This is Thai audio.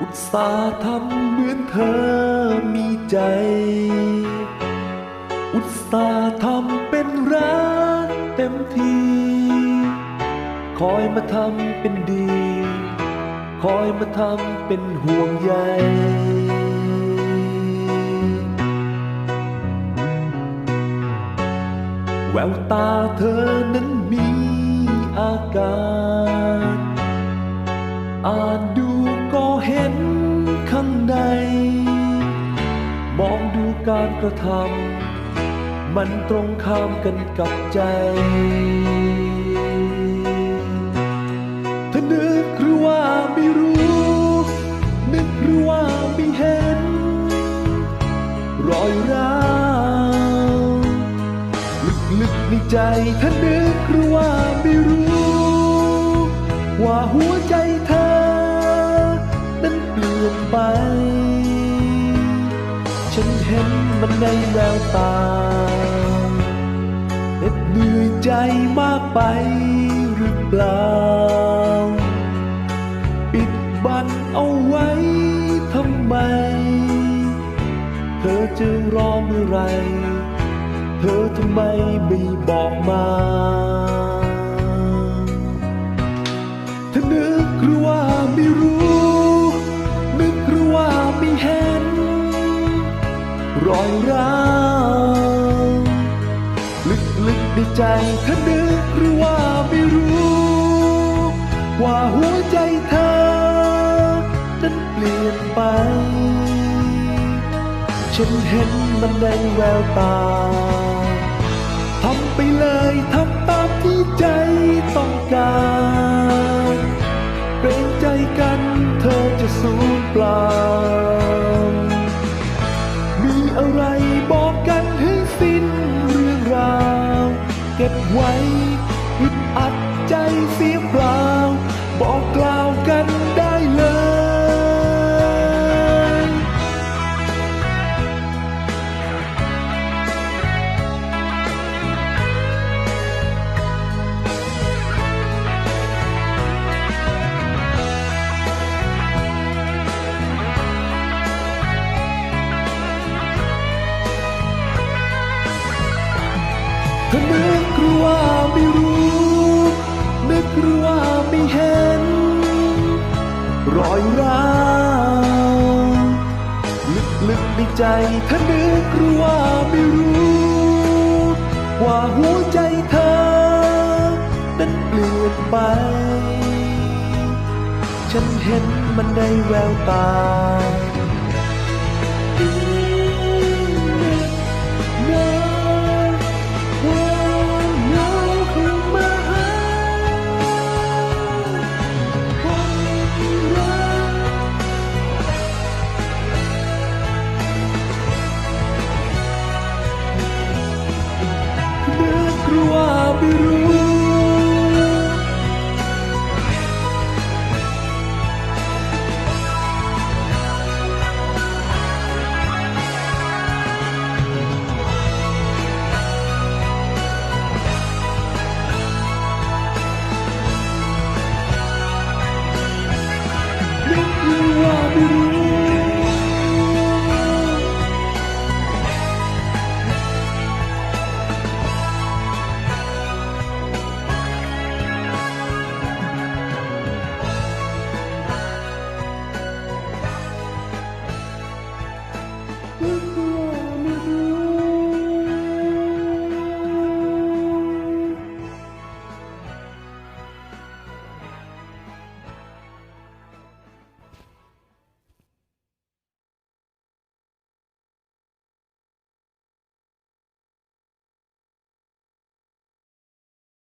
อุตส่าห์ทำเหมือนเธอมีใจ อุตส่าห์ทำเป็นรักเต็มที คอยมาทำเป็นดี คอยมาทำเป็นห่วงใยแววตาเธอนั้นมีอาการอ่านดู ในมองดูการกระทำมันตรงข้ามกันกับใจเธอนึกหรือว่าไม่รู้ นึกหรือว่าไม่เห็น รอยร้าวลึกๆในใจเธอนึกหรือว่าไม่รู้ ว่าหัวใจเธอนั้น นไป ฉันเห็นมันในแววตาเหน็ดเหนื่อยใจมากไปหรือเปล่า ปิดบันเอาไว้ทำไม เธอจะรอเมื่อไร เธอทำไมไม่บอกมาเธอนึกหรือว่า รอยร้าวลึกๆในใจเธอนึกหรือว่าไม่รู้ ว่าหัวใจเธอนั้นเปลี่ยนไป ฉันเห็นมันในแววตา ทำไปเลยทำตามที่ใจ อะไรบอกกันให้สิ้นเรื่องราว เก็บไว้ เธอนึกรือว่าไม่รู้นึกรือว่าไม่เห็น รอยร้าวลึกๆในใจเธอนึกรือว่าไม่รู้ ว่าหัวใจเธอ นั้นเปลี่ยนไป ฉันเห็นมันในแววตา